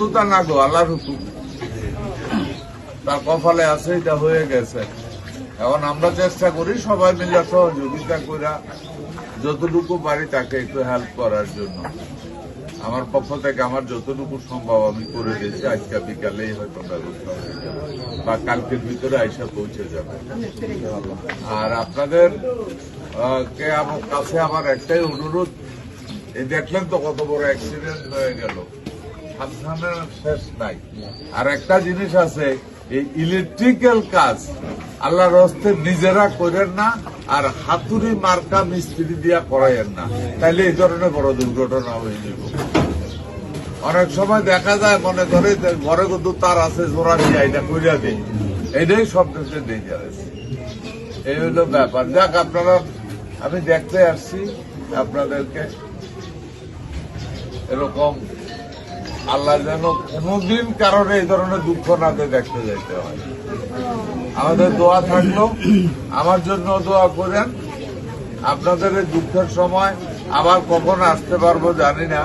কিন্তু তা না গো আল্লাহর তার কপালে আছে, এটা হয়ে গেছে। এখন আমরা চেষ্টা করি সবাই মিলে সহযোগিতা করা যতটুকু পারি তাকে একটু হেল্প করার জন্য। আমার পক্ষ থেকে আমার যতটুকু সম্ভব আমি করে দিয়েছি, আজকে বিকালেই হয়তো ব্যবস্থা হয়ে বা কালকের ভিতরে আইসা পৌঁছে যাবে। আর আপনাদের কে আমার কাছে আমার একটাই অনুরোধ, এই দেখলেন তো কত বড় অ্যাক্সিডেন্ট হয়ে গেল। সাবধানের শেষ নাই। আর একটা জিনিস আছে, এই ইলেকট্রিক্যাল কাজ আল্লাহর হস্তে নিজেরা করেন না আর হাতুড়ি মার্কা মিস্ত্রি দিয়া করাইয়েন না। তাইলে এই ধরনের বড় দুর্ঘটনা হয়ে যাবে। অনেক সময় দেখা যায়, মনে করে ঘরে কিন্তু তার আছে, জোড়া দিয়ে এটা কইরা দিই। এটাই সব কিছু ডেঞ্জারাস এই হলো ব্যাপার। যাক, আপনারা, আমি দেখতে আসছি, আপনাদেরকে। এরকম আল্লাহ যেন কোনোদিন কারণে এই ধরনের দুঃখ না দেখতে যাইতে হয়। আমাদের দোয়া থাকল, আমার জন্য দোয়া করেন। আপনাদের এই দুঃখের সময় আবার কখন আসতে পারব জানি না।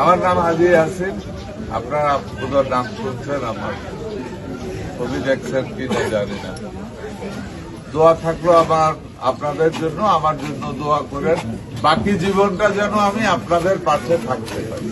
আমার নাম হাজি আসিন আপনারা আপনার নাম শুনছেন আমার। ছবি দেখছেন কি জানি না। দোয়া থাকল আমার আপনাদের জন্য আমার জন্য দোয়া করেন। বাকি জীবনটা যেন আমি আপনাদের পাশে থাকতে পারি।